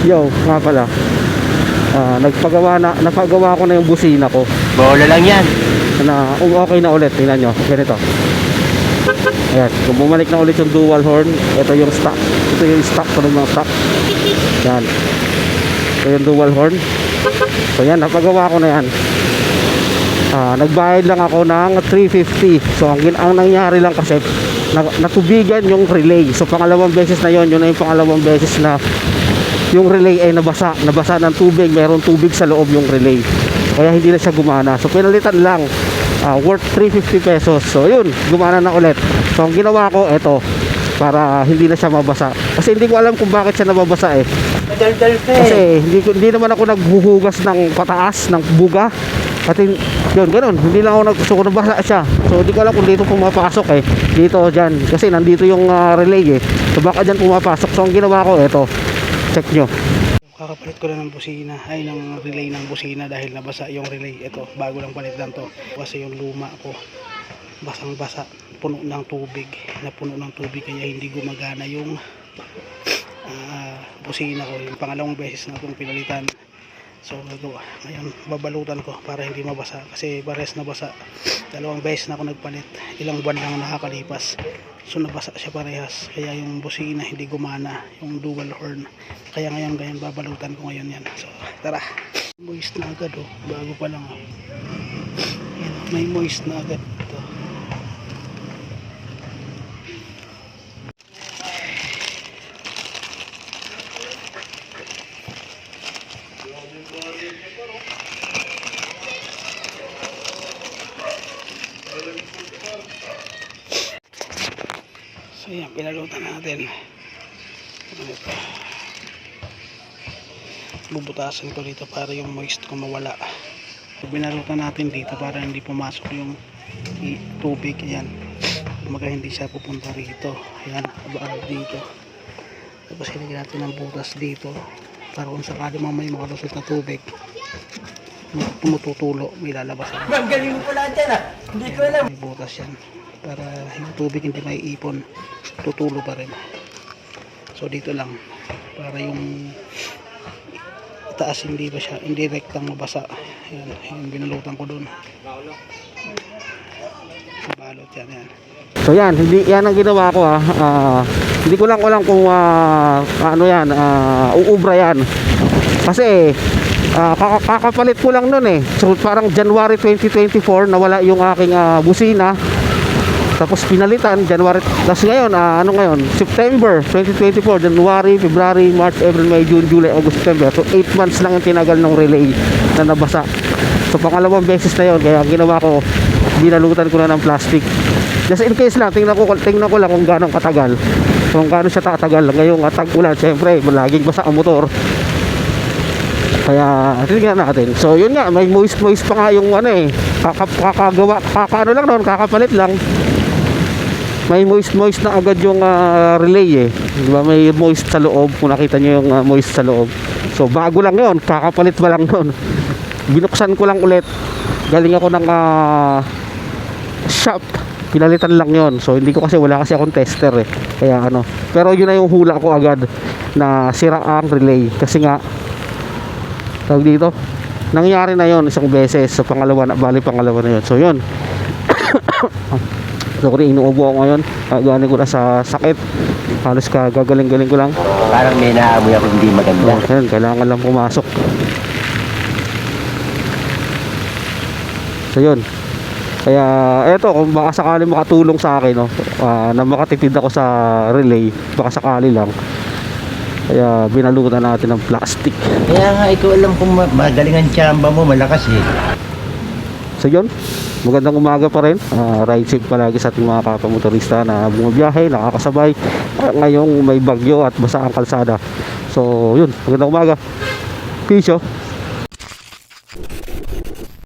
Yo, nga pala. Ah, nagpagawa na, napagawa ko na yung busina ko. Bola lang yan. Na um, okay na ulit, tingnan nyo. Ganito. Ayan, kung bumalik na ulit yung dual horn, ito yung stock. Ito yung stock ko ng mga stock. Yan. Ito yung dual horn. So yan, napagawa ko na yan. Ah, nagbayad lang ako ng 350. So ang, ang nangyari lang kasi na, natubigan yung relay. So pangalawang beses na yon, yun na yung pangalawang beses na yung relay ay nabasa, nabasa ng tubig, mayroong tubig sa loob yung relay. Kaya hindi na siya gumana. So pinalitan lang ah, worth 350 pesos. So yun, gumana na ulit. So ang ginawa ko, eto para hindi na siya mabasa. Kasi hindi ko alam kung bakit siya nababasa eh. Madaldal ka eh. Kasi hindi, hindi naman ako naghuhugas ng pataas, ng buga. At yun, ganun. Hindi lang ako nag, so nabasa siya. So hindi ko alam kung dito pumapasok eh. Dito, dyan. Kasi nandito yung ah, relay eh. So baka dyan pumapasok. So ang ginawa ko, eto. Check nyo. Kakapalit ko na ng busina, ay ng relay ng busina dahil nabasa yung relay. Ito, bago lang palit lang to. Kasi yung luma ko, basang basa, puno ng tubig. Napuno ng tubig kaya hindi gumagana yung ah, busina ko. Yung pangalawang beses na itong pinalitan. So, gagawa. Ngayon, babalutan ko para hindi mabasa. Kasi pares nabasa. Dalawang beses na ako nagpalit. Ilang buwan lang nakakalipas. So, nabasa siya parehas. Kaya yung busina hindi gumana. Yung dual horn. Kaya ngayon, ngayon babalutan ko ngayon yan. So, tara. Moist na agad oh. Bago pa lang oh. Ayan, oh, may moist na agad. Ito. So yan, pinalutan natin. Ano? Bubutasan ko dito para yung moist ko mawala. Binalutan natin dito para hindi pumasok yung tubig. Yan. Kumaga hindi siya pupunta rito. Yan, abaan dito. Tapos hinagyan natin ng butas dito para kung sakali mamaya makalusot na tubig tumututulo may lalabas Ma'am, galing mo pala dyan ah. Hindi ko alam. may butas yan para yung tubig hindi may ipon tutulo pa rin so dito lang para yung itaas hindi ba siya hindi rektang mabasa yan yung binalutan ko doon balot yan yan So yan, hindi yan ang ginawa ko ah. Ah, hindi ko lang alam kung ah, ano yan, ah, uubra yan. Kasi kaka- kakapalit ko lang noon eh. So parang January 2024 nawala yung aking ah, busina. Tapos pinalitan January tapos ngayon ah, ano ngayon? September 2024 January February March April May June July August September. So 8 months lang yung tinagal ng relay na nabasa. So pangalawang beses na yon kaya ginawa ko binalutan ko na ng plastic. Just in case lang tingnan ko tingnan ko lang kung gaano katagal. Kung gaano siya tatagal. Ngayong atag ulan syempre laging basa ang motor. Kaya tingnan natin. So yun nga may moist moist pa nga yung ano eh kaka, kakagawa kakaano lang noon kakapalit lang may moist moist na agad yung ah, relay eh. Di ba? May moist sa loob kung nakita nyo yung ah, moist sa loob. So bago lang yon kakapalit pa lang noon binuksan ko lang ulit. Galing ako ng ah, shop. Pinalitan lang yon so hindi ko kasi wala kasi akong tester eh. Kaya ano. Pero yun na yung hula ko agad na sira ang relay. Kasi nga tawag dito nangyari na yon isang beses. Sa pangalawa na bali pangalawa na yon so yun Sorry, inuubo ako ngayon. Uh, galing ko na sa sakit. Halos ka gagaling-galing ko lang. Parang may naamoy ako hindi maganda. Oh, yan, kailangan lang pumasok. So yun. Kaya eto kung baka sakali makatulong sa akin no, ah, na makatipid ako sa relay, baka sakali lang. Kaya binalutan natin ng plastic. Kaya nga, ikaw alam kung ma- magaling ang tsamba mo, malakas eh. So yun, magandang umaga pa rin. Ah, ride safe palagi sa ating mga kapamotorista na bumabiyahe, nakakasabay. Ah, ngayong may bagyo at basa ang kalsada. So yun, magandang umaga. Peace oh.